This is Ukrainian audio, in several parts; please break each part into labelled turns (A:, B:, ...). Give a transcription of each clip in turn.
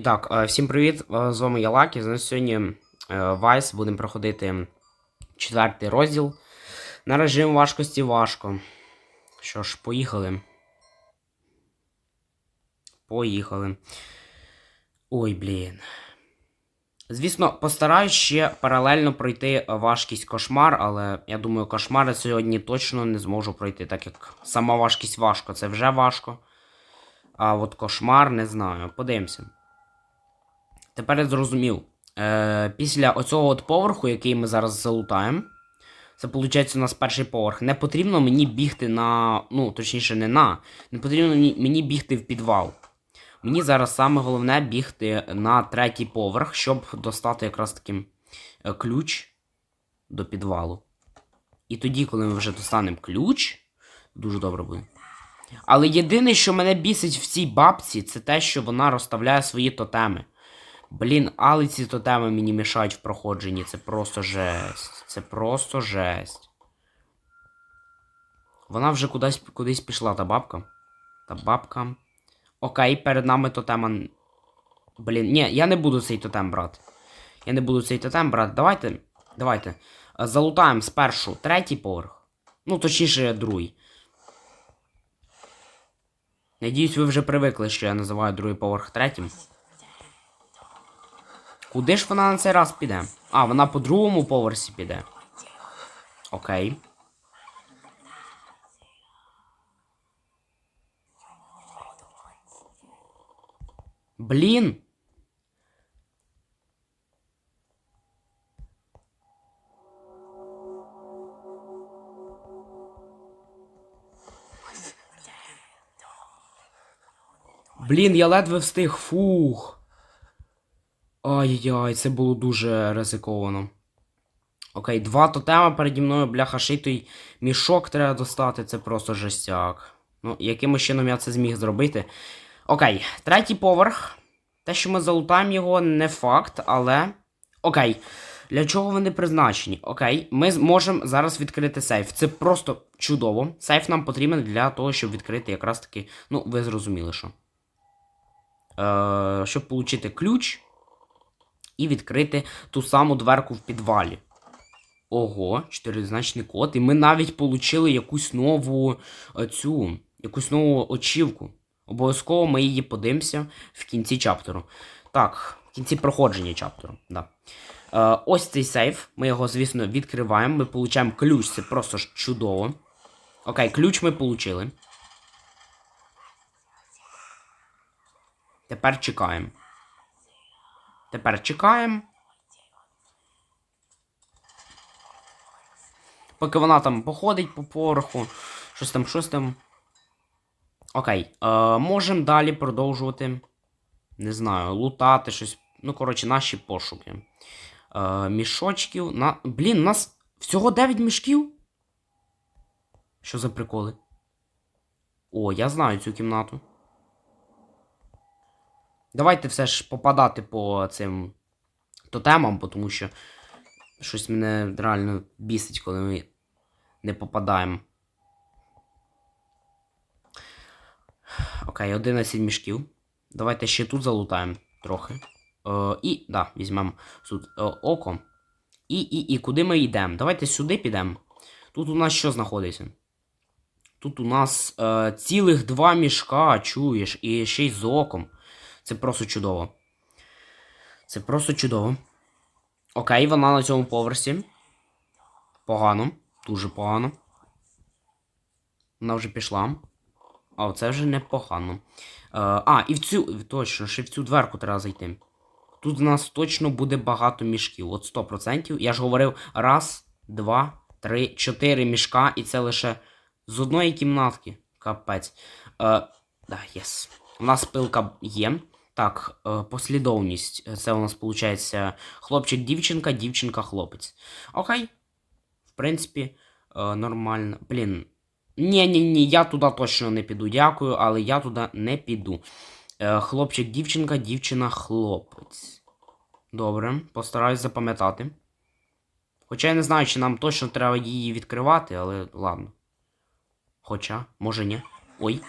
A: І так, е, всім привіт! е, З вами я Лакі. Зараз сьогодні Вайс будемо проходити четвертий розділ. На режим важкості важко. Що ж, поїхали. Поїхали. Ой, блін. Звісно, постараюсь ще паралельно пройти важкість кошмар, але я думаю, кошмари сьогодні точно не зможу пройти, так як сама важкість важко, це вже важко. А от кошмар не знаю. Подивимося. Тепер я зрозумів. Е, після оцього от поверху, який ми зараз залутаємо, це виходить у нас перший поверх. Не потрібно мені бігти на. Ну, точніше, не на. Не потрібно мені, бігти в підвал. Мені зараз саме головне бігти на третій поверх, щоб достати якраз таки е, ключ до підвалу. І тоді, коли ми вже достанемо ключ, дуже добре буде. Але єдине, що мене бісить в цій бабці, це те, що вона розставляє свої тотеми. Блін, але ці тотеми мені мішають в проходженні. Це просто жесть. Це просто жесть. Вона вже кудись кудись пішла, та бабка. Та бабка. Окей, перед нами тотема. Блін, ні, я не буду цей тотем брати. Я не буду цей тотем брати. Давайте. Давайте. Залутаємо спершу третій поверх. Ну, точніше, другий. Надіюсь, ви вже привикли, що я називаю другий поверх третім. Куди ж вона на цей раз піде? А, вона по другому поверсі піде. Окей. Блін. Блін, я ледве встиг. Фух. Ай-яй, це було дуже ризиковано. Окей, два тотема переді мною, бляха, ще й той мішок треба достати, це просто жестяк. Ну, якимось чином я це зміг зробити. Окей, третій поверх. Те, що ми залутаємо його, не факт, але. Окей. Для чого вони призначені? Окей, ми можемо зараз відкрити сейф. Це просто чудово. Сейф нам потрібен для того, щоб відкрити якраз таки. Ну, ви зрозуміли, що. Е, щоб отримати ключ і відкрити ту саму дверку в підвалі. Ого, чотиризначний код. І ми навіть отримали якусь нову е, цю, якусь нову очівку. Обов'язково ми її подивимося в кінці чаптеру. Так, в кінці проходження чаптеру. Да. Е, ось цей сейф. Ми його, звісно, відкриваємо. Ми отримуємо ключ, це просто ж чудово. Окей, ключ ми отримали. Тепер чекаємо. Тепер чекаємо. Поки вона там походить по поверху, щось там, щось там. Окей. Е, можемо далі продовжувати. Не знаю, лутати щось. Ну, коротше, наші пошуки. Е, мішочків. На... Блін, у нас всього 9 мішків. Що за приколи? О, я знаю цю кімнату. Давайте все ж попадати по цим тотемам, тому що щось мене реально бісить, коли ми не попадаємо. Окей, 11 мішків. Давайте ще тут залутаємо трохи. Е, і, да, візьмемо тут е, око. І, і, і куди ми йдемо? Давайте сюди підемо. Тут у нас що знаходиться? Тут у нас е, цілих два мішка, чуєш, і ще й з оком. Це просто чудово. Це просто чудово. Окей, вона на цьому поверсі. Погано. Дуже погано. Вона вже пішла. А, це вже непогано. Е, а, і в цю. Точно, ще в цю дверку треба зайти. Тут у нас точно буде багато мішків. От 100%. Я ж говорив, раз, два, три, чотири мішка, і це лише з одної кімнатки. Капець. Е, да, єс. У нас пилка є. Так, е, послідовність. Це у нас виходить хлопчик-дівчинка, дівчинка-хлопець. Окей. В принципі, е, нормально. Блін. Ні, ні, ні, я туди точно не піду. Дякую, але я туди не піду. Е, Хлопчик-дівчинка, дівчина-хлопець. Добре, постараюсь запам'ятати. Хоча я не знаю, чи нам точно треба її відкривати, але ладно. Хоча, може ні. Ой.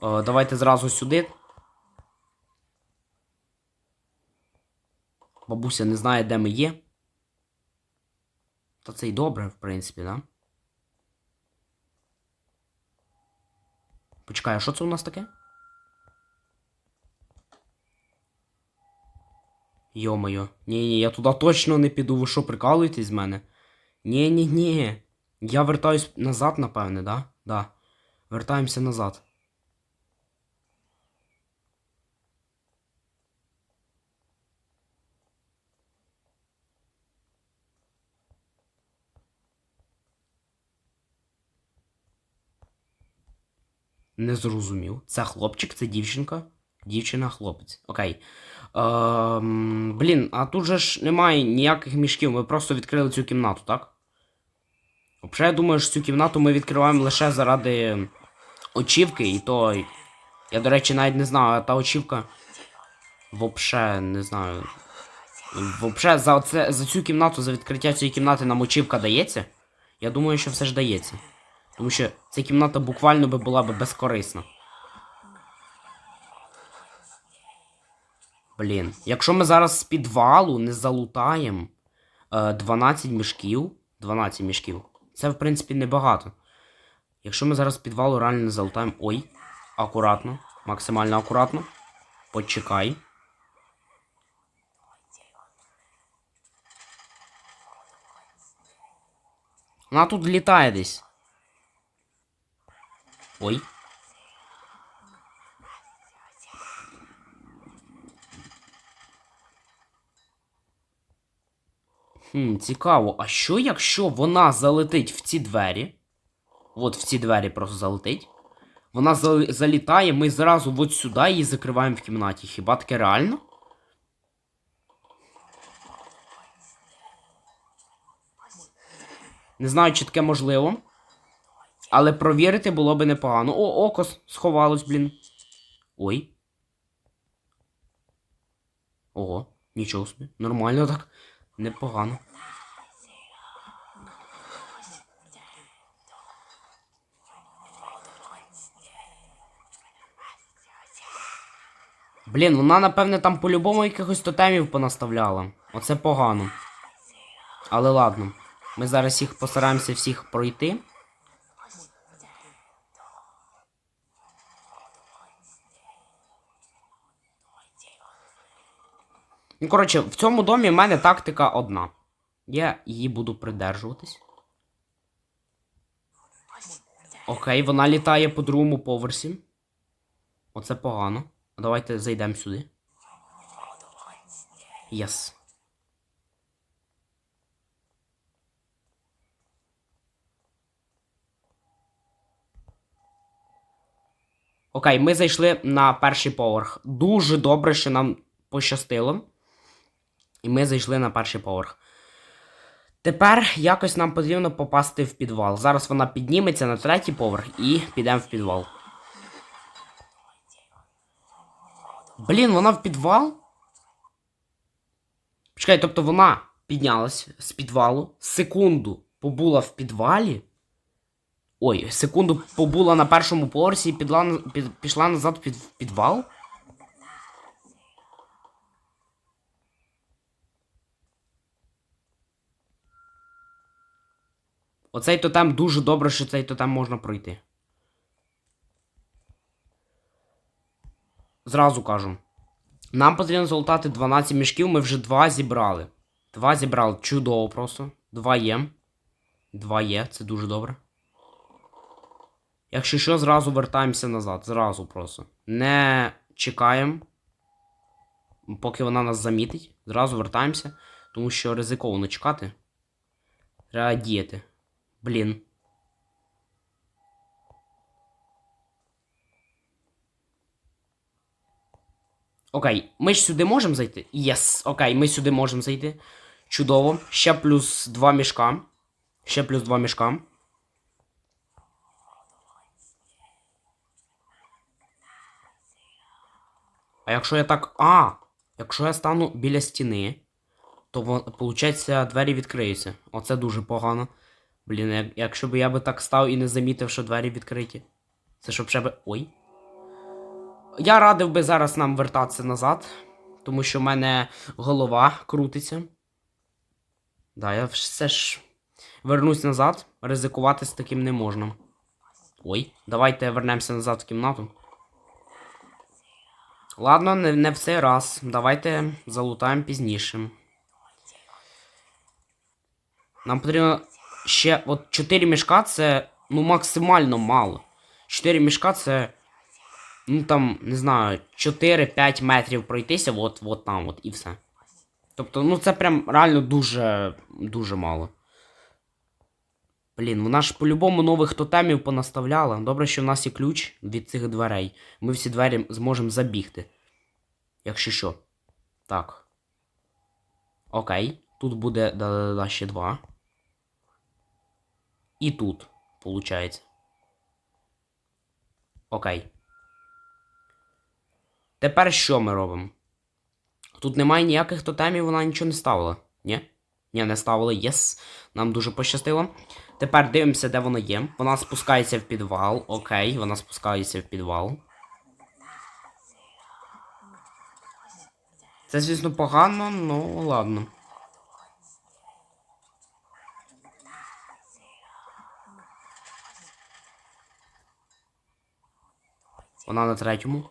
A: Давайте зразу сюди. Бабуся не знає, де ми є. Та це й добре, в принципі, да? Почекай, а що це у нас таке? Йо-моє. Ні-ні, я туди точно не піду. Ви що, прикалуєтесь з мене? Ні-ні-ні. Я вертаюсь назад, напевне, да? Да. Вертаємося назад. Не зрозумів. Це хлопчик, це дівчинка? Дівчина, хлопець. Окей. Ем, блін, а тут же ж немає ніяких мішків. Ми просто відкрили цю кімнату, так? Взагалі, я думаю, що цю кімнату ми відкриваємо лише заради очівки, і то. Я, до речі, навіть не знаю, а та очівка. Вообще, не знаю. Вообще, за, оце, за цю кімнату, за відкриття цієї кімнати нам очівка дається. Я думаю, що все ж дається. Тому що ця кімната буквально би була би безкорисна. Блін. Якщо ми зараз з підвалу не залутаємо е, 12 мішків. 12 мішків. Це, в принципі, небагато. Якщо ми зараз з підвалу реально не залутаємо. Ой, акуратно. Максимально акуратно. Почекай. Вона тут літає десь. Ой. Хм, цікаво, а що якщо вона залетить в ці двері? От в ці двері просто залетить. Вона зал- залітає, ми зразу от сюди її закриваємо в кімнаті. Хіба таке реально? Не знаю, чи таке можливо. Але провірити було би непогано. О, око сховалось, блін. Ой. Ого, нічого собі. Нормально так. Непогано. Блін, вона, напевне, там по-любому якихось тотемів понаставляла. Оце погано. Але ладно. Ми зараз їх постараємося всіх пройти. Ну, коротше, в цьому домі в мене тактика одна. Я її буду придержуватись. Окей, вона літає по другому поверсі. Оце погано. Давайте зайдемо сюди. Єс. Окей, ми зайшли на перший поверх. Дуже добре, що нам пощастило. І ми зайшли на перший поверх. Тепер якось нам потрібно попасти в підвал. Зараз вона підніметься на третій поверх і підемо в підвал. Блін, вона в підвал? Почекай, тобто вона піднялась з підвалу, секунду побула в підвалі. Ой, секунду побула на першому поверсі і підла, під, пішла назад під, в підвал? Оцей тотем дуже добре, що цей тотем можна пройти. Зразу кажу. Нам потрібно золотати 12 мішків, ми вже два зібрали. Два зібрали. Чудово просто. Два є. Два є, це дуже добре. Якщо що, зразу вертаємося назад. Зразу просто. Не чекаємо. Поки вона нас замітить. Зразу вертаємося. Тому що ризиковано чекати. Треба діяти. Блін. Окей, ми ж сюди можемо зайти? Єс, окей, ми сюди можемо зайти. Чудово. Ще плюс два мішка. Ще плюс два мішка. А якщо я так. А! Якщо я стану біля стіни, то виходить, двері відкриються. Оце дуже погано. Блін, якщо б я би так став і не замітив, що двері відкриті. Це щоб ще би. Ой. я радив би зараз нам вертатися назад, тому що в мене голова крутиться. Да, я все ж вернусь назад. Ризикувати з таким не можна. Ой, давайте вернемося назад в кімнату. Ладно, не, не в цей раз. Давайте залутаємо пізніше. Нам потрібно ще от 4 мішка це ну максимально мало. 4 мішка це. Ну там, не знаю, 4-5 метрів пройтися, от, от там, от і все. Тобто, ну це прям реально дуже дуже мало. Блін, вона ж по-любому нових тотемів понаставляла. Добре, що в нас є ключ від цих дверей. Ми всі двері зможемо забігти. Якщо що. Так. Окей. Тут буде да-да-да ще два. І тут, получається. Окей. Тепер що ми робимо? Тут немає ніяких тотемів, вона нічого не ставила. Ні? Ні, не ставила. Єс. Нам дуже пощастило. Тепер дивимося, де воно є. Вона спускається в підвал. Окей, вона спускається в підвал. Це, звісно, погано, ну ладно. Вона на третьому.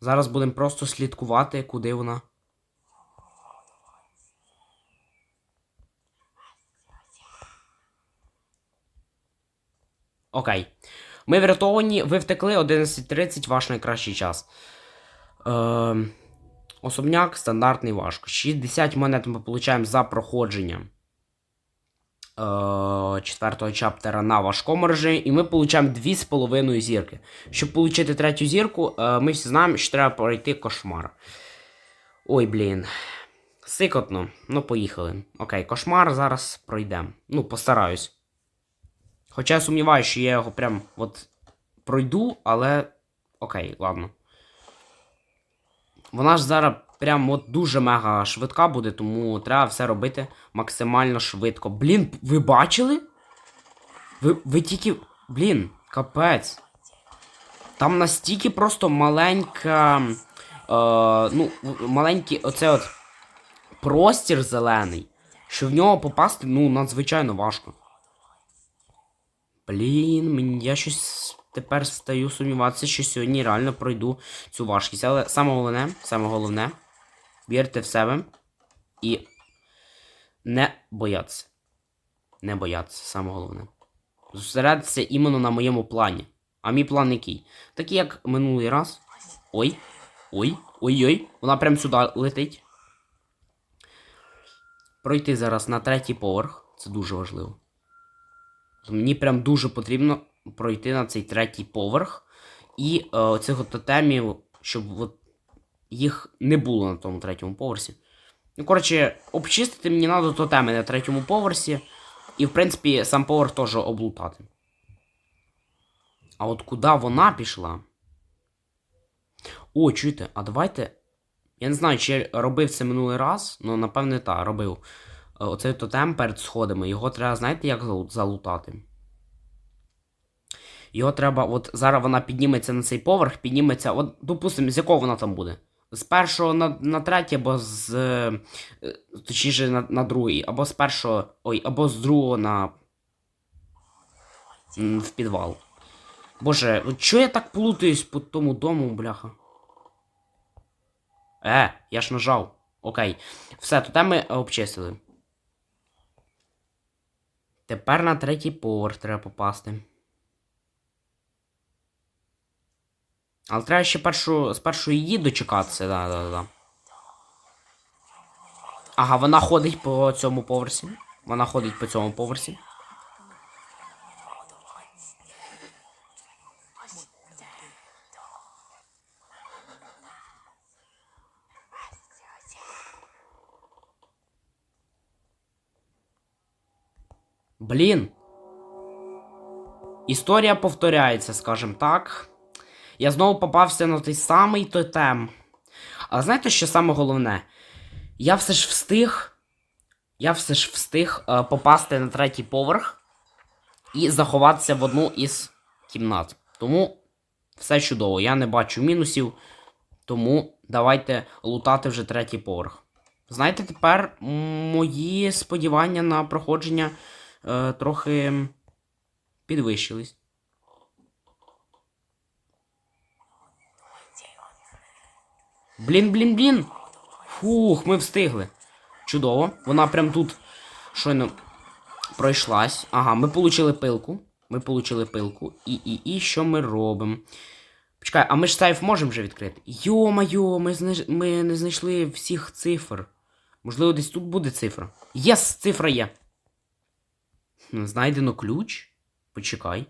A: Зараз будемо просто слідкувати, куди вона. Окей. Ми врятовані, ви втекли 11.30 ваш найкращий час. Е, особняк стандартний важко. 60 монет ми получаємо за проходження четвертого чаптера на важкому режимі, і ми получаємо 2,5 зірки. Щоб отримати третю зірку, е, ми всі знаємо, що треба пройти кошмар. Ой, блін. Сикотно. Ну, поїхали. Окей, кошмар зараз пройдемо. Ну, постараюсь. Хоча я сумніваюся, що я його прям от пройду, але. Окей, ладно. Вона ж зараз прям от дуже мега швидка буде, тому треба все робити максимально швидко. Блін, ви бачили? Ви, ви тільки. Блін, капець. Там настільки просто маленька. Е, ну, маленький оце от простір зелений, що в нього попасти, ну, надзвичайно важко. Блін, я щось тепер стаю сумніватися, що сьогодні реально пройду цю важкість. Але саме головне, саме головне, вірте в себе і не боятися. Не боятися, саме головне. Зосередитися іменно на моєму плані. А мій план який? Такий, як минулий раз. Ой. Ой, ой-ой, вона прям сюди летить. Пройти зараз на третій поверх. Це дуже важливо. Мені прям дуже потрібно пройти на цей третій поверх. І е, оцих от тотемів, щоб от їх не було на тому третьому поверсі. Ну, коротше, обчистити мені треба тотеми на третьому поверсі. І, в принципі, сам поверх теж облутати. А от куди вона пішла? О, чуєте, а давайте. Я не знаю, чи я робив це минулий раз, але напевне так, робив. Е, Оцей тотем перед сходами. Його треба, знаєте, як залутати? Його треба, от зараз вона підніметься на цей поверх, підніметься. От, допустимо, з якого вона там буде? З першого на, на третій, або з. е, Точніше, на, на другий, або з першого. Ой, або з другого на. В підвал. Боже, чого я так плутаюсь по тому дому, бляха? Е, я ж нажав. Окей. Все, то ми обчистили. Тепер на третій поверх треба попасти. Але треба ще першу, спершу її дочекатися, да, да, да. Ага, вона ходить по цьому поверсі. Вона ходить по цьому поверсі. Блін. Історія повторяється, скажімо так. Я знову попався на той самий тотем. Але знаєте, що саме головне? Я все ж встиг. Я все ж встиг е, попасти на третій поверх і заховатися в одну із кімнат. Тому Все чудово, я не бачу мінусів. Тому давайте лутати вже третій поверх. Знаєте, тепер мої сподівання на проходження е, трохи підвищились. Блін, блін, блін. Фух, ми встигли. Чудово. Вона прям тут щойно пройшлась. Ага, ми получили пилку. Ми получили пилку. І, і, і що ми робимо? Почекай, а ми ж сейф можемо вже відкрити? Йо-майо, ми, знайш... ми не знайшли всіх цифр. Можливо, десь тут буде цифра. Єс, цифра є. Знайдено ключ. Почекай.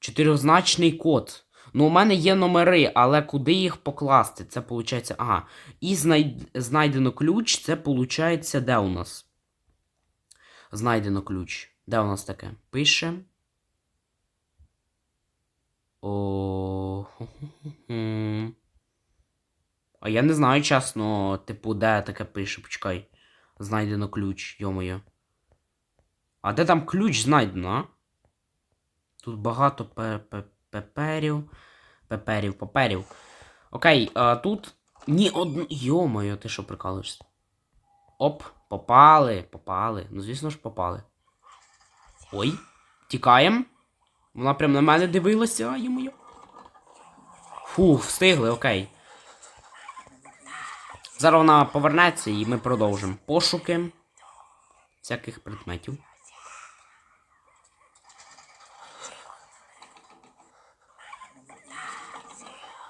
A: Чотирьохзначний код. Ну, у мене є номери, але куди їх покласти? Це виходить. Ага. І знай... знайдено ключ, це виходить, де у нас? Знайдено ключ. Де у нас таке? Пише. О. А я не знаю, чесно, типу, де таке пише, почекай. Знайдено ключ, йомоє. А де там ключ знайдено, а? Тут багато пе- пеперів. Пеперів, паперів. Окей, а тут ні одну. Йомоє, ти що прикалуєшся? Оп, попали, попали. Ну, звісно ж, попали. Ой, тікаємо. Вона прям на мене дивилася, а йому. Фух, встигли, окей. Зараз вона повернеться і ми продовжимо пошуки всяких предметів.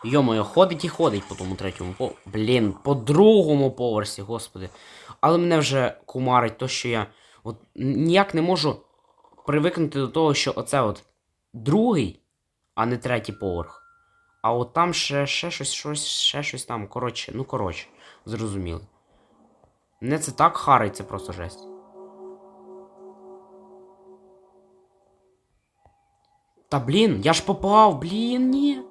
A: Йомою, ходить і ходить по тому третьому по. Блін, по другому поверсі, господи. Але мене вже кумарить то, що я от ніяк не можу привикнути до того, що оце от другий, а не третій поверх. А от там ще, ще щось, щось, ще щось там. Коротше, ну коротше, зрозуміли. Мене це так харить, це просто жесть. Та блін, я ж попав, блін, ні.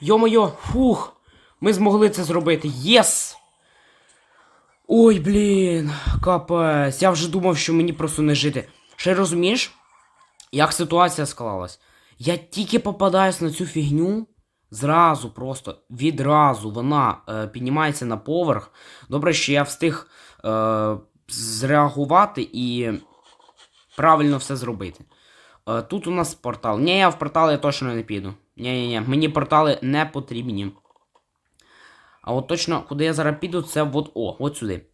A: Йо-моє, фух, ми змогли це зробити. Єс! Ой, блін, капець. Я вже думав, що мені просто не жити. Ще розумієш, як ситуація склалась? Я тільки попадаюсь на цю фігню, зразу, просто відразу вона е, піднімається на поверх. Добре, що я встиг е, зреагувати і правильно все зробити. Е, тут у нас портал. Ні, я в портал я точно не піду. Ні-ні-ні, мені портали не потрібні. А от точно, куди я зараз піду, це от о, от сюди.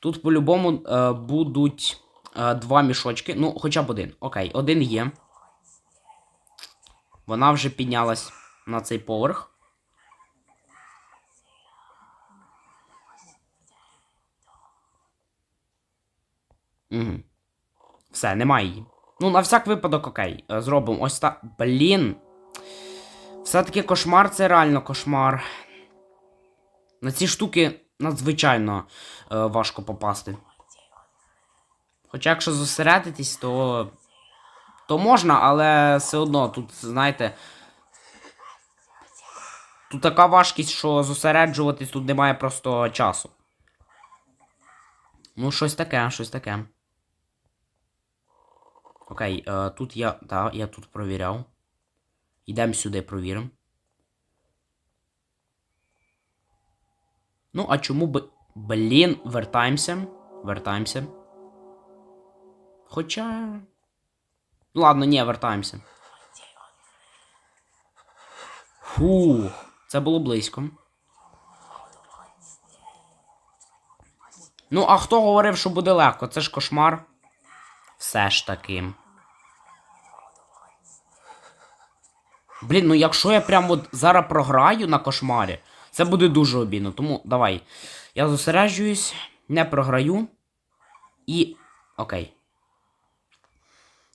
A: Тут по-любому е, будуть е, два мішочки. Ну, хоча б один. Окей, один є. Вона вже піднялась на цей поверх. Угу. Все, немає її. Ну, на всяк випадок, окей. е, Зробимо ось так. Блін. Все-таки кошмар це реально кошмар. На ці штуки надзвичайно е, важко попасти. Хоча якщо зосередитись, то. То можна, але все одно тут, знаєте. Тут така важкість, що зосереджуватись тут немає просто часу. Ну, щось таке, щось таке. Окей, е, тут я. Так, я тут провіряв. Йдемо сюди, провіримо. Ну, а чому би. Блін, вертаємося. Вертаємося. Хоча. Ладно, ні, вертаємося. Фух, це було близько. Ну, а хто говорив, що буде легко? Це ж кошмар. Все ж таки. Блін, ну якщо я прям от зараз програю на кошмарі, це буде дуже обідно. Тому давай. Я зосереджуюсь, не програю. І. Окей.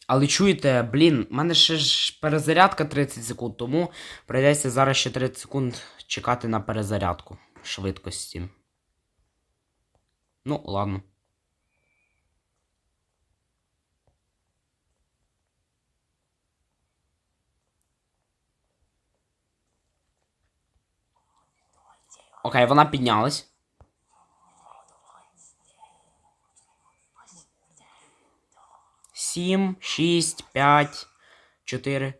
A: Але чуєте, блін, в мене ще ж перезарядка 30 секунд, тому прийдеться зараз ще 30 секунд чекати на перезарядку швидкості. Ну, ладно. Окей, вона піднялась. 7, 6, 5, 4,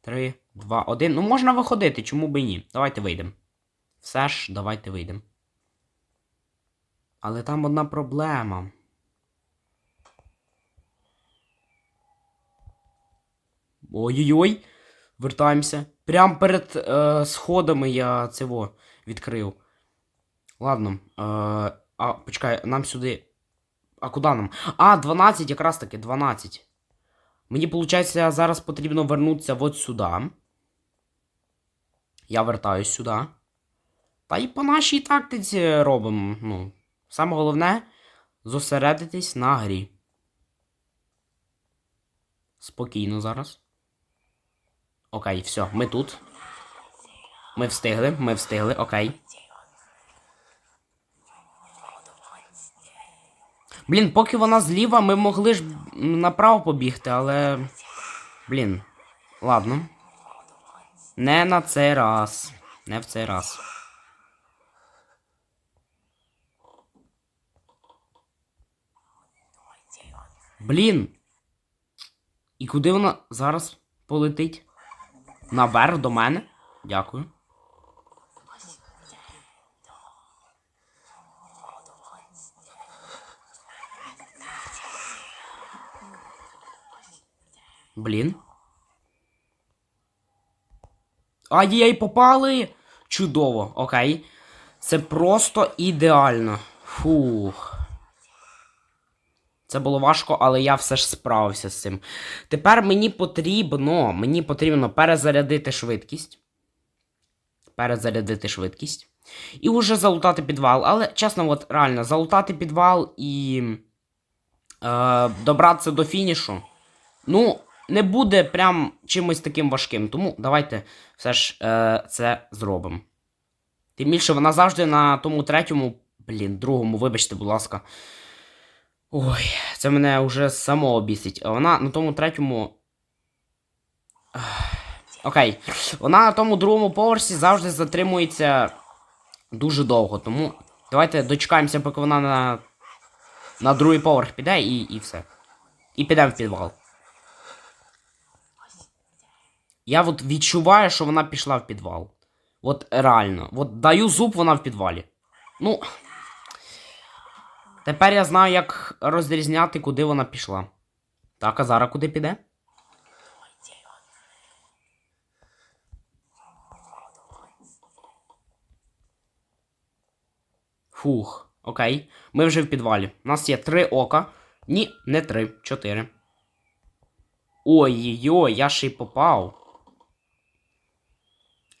A: 3, 2, 1. Ну, можна виходити, чому би ні. Давайте вийдемо. Все ж, давайте вийдемо. Але там одна проблема. Ой-ой-ой. Вертаємося. Прям перед е, сходами я цього відкрив. Ладно. Е, а, почекай, нам сюди. А куди нам? А, 12, якраз таки, 12. Мені, виходить, зараз потрібно вернутися от сюди. Я вертаюсь сюди. Та й по нашій тактиці робимо. Ну, саме головне зосередитись на грі. Спокійно зараз. Окей, все, ми тут. Ми встигли, ми встигли, окей. Блін, поки вона зліва, ми могли ж направо побігти, але. Блін. Ладно. Не на цей раз. Не в цей раз. Блін. І куди вона зараз полетить? Наверх до мене? Дякую. Блін. Ай-яй, попали! Чудово, окей. Це просто ідеально. Фух. Це було важко, але я все ж справився з цим. Тепер мені потрібно. Мені потрібно перезарядити швидкість. Перезарядити швидкість. І вже залутати підвал. Але, чесно, от реально, залутати підвал і. Е, добратися до фінішу. Ну, не буде прям чимось таким важким. Тому давайте все ж е, це зробимо. Тим більше вона завжди на тому третьому. Блін, другому, вибачте, будь ласка. Ой, це мене вже само обісить. Вона на тому третьому. Окей. Вона на тому другому поверсі завжди затримується дуже довго. Тому давайте дочекаємося, поки вона на. На другий поверх піде і, і все. І підемо в підвал. Я от відчуваю, що вона пішла в підвал. От реально. От даю зуб, вона в підвалі. Ну. Тепер я знаю, як розрізняти, куди вона пішла. Так, а зараз куди піде? Фух, окей. Ми вже в підвалі. У нас є три ока. Ні, не три, чотири. Ой-ой-ой, я ще й попав.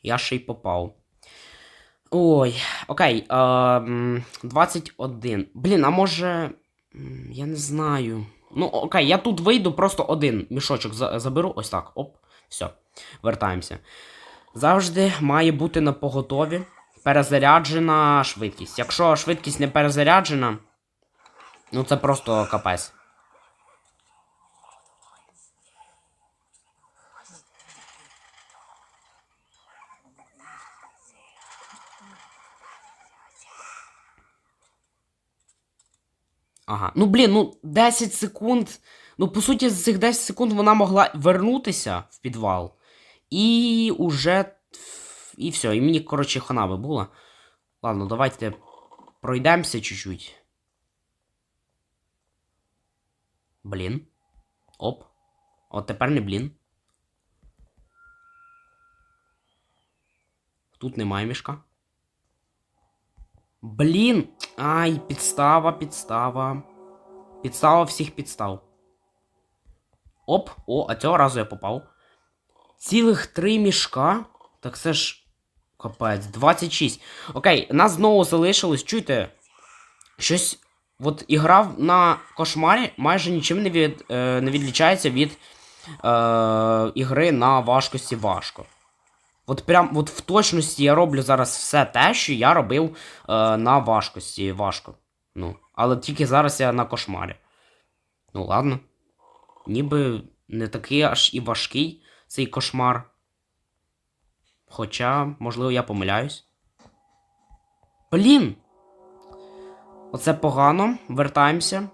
A: Я ще й попав. Ой, окей. Е, 21. Блін, а може. Я не знаю. Ну, окей, я тут вийду, просто один мішочок заберу. Ось так. Оп. Все. Вертаємося. Завжди має бути на поготові перезаряджена швидкість. Якщо швидкість не перезаряджена, ну це просто капець. Ага. Ну блін, ну 10 секунд. Ну, по суті, з цих 10 секунд вона могла вернутися в підвал. І уже. І все. І мені, коротше, хана би була. Ладно, давайте пройдемося чуть-чуть. Блін. Оп. От тепер не блін. Тут немає мішка. Блін. Ай, підстава, підстава. Підстава всіх підстав. Оп, о, а цього разу я попав. Цілих три мішка. Так це ж. Капець, 26. Окей, нас знову залишилось. Чуєте? Щось. От ігра на кошмарі майже нічим не, від, е, не відлічається від е, ігри на важкості важко. От прям от в точності я роблю зараз все те, що я робив е, на важкості важко. Ну, але тільки зараз я на кошмарі. Ну, ладно. Ніби не такий аж і важкий цей кошмар. Хоча, можливо, я помиляюсь. Блін! Оце погано. Вертаємося.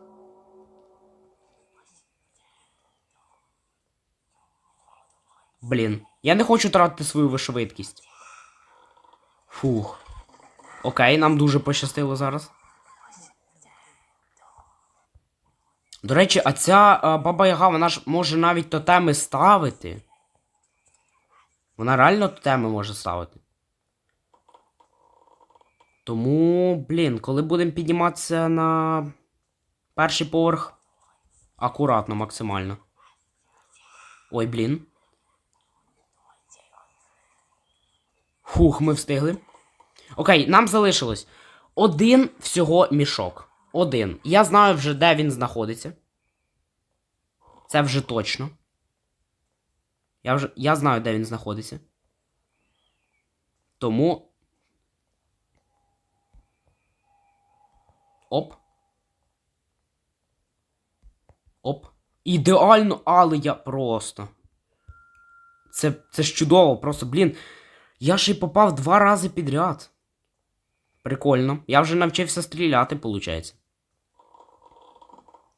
A: Блін. Я не хочу тратити свою швидкість. Фух. Окей, нам дуже пощастило зараз. До речі, а ця а, баба Яга, вона ж може навіть тотеми ставити. Вона реально тотеми може ставити. Тому, блін, коли будемо підніматися на перший поверх, акуратно, максимально. Ой, блін. Фух, ми встигли. Окей, нам залишилось один всього мішок. Один. Я знаю вже, де він знаходиться. Це вже точно. Я вже. Я знаю, де він знаходиться. Тому. Оп. Оп. Ідеально, але я просто. Це, це ж чудово, просто, блін. Я ж і попав два рази підряд. Прикольно. Я вже навчився стріляти, виходить.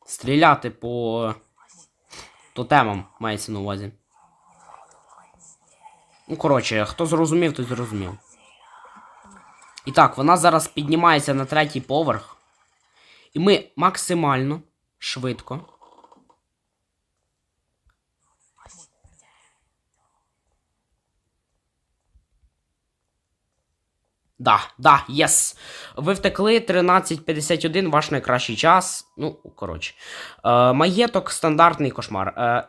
A: Стріляти по тотемам мається на увазі. Ну, коротше, хто зрозумів, той зрозумів. І так, вона зараз піднімається на третій поверх. І ми максимально швидко. Да, да, єс. Ви втекли 13.51, ваш найкращий час. Ну, коротше. Е, маєток стандартний кошмар. Е,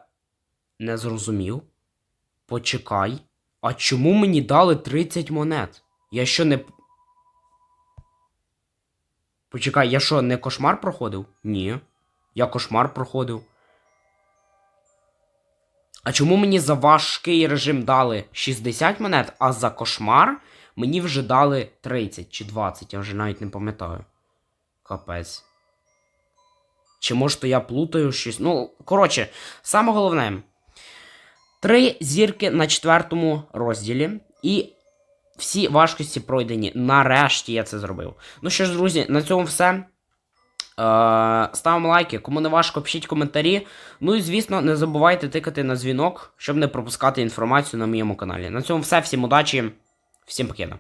A: не зрозумів. Почекай. А чому мені дали 30 монет? Я що не. Почекай, я що, не кошмар проходив? Ні. Я кошмар проходив. А чому мені за важкий режим дали 60 монет, а за кошмар мені вже дали 30 чи 20, я вже навіть не пам'ятаю. Капець. Чи може то я плутаю щось? Ну, коротше, саме головне. Три зірки на четвертому розділі. І всі важкості пройдені. Нарешті я це зробив. Ну що ж, друзі, на цьому все. Е, ставимо лайки, кому не важко, пишіть коментарі. Ну і звісно, не забувайте тикати на дзвінок, щоб не пропускати інформацію на моєму каналі. На цьому все. Всім удачі, всім покида.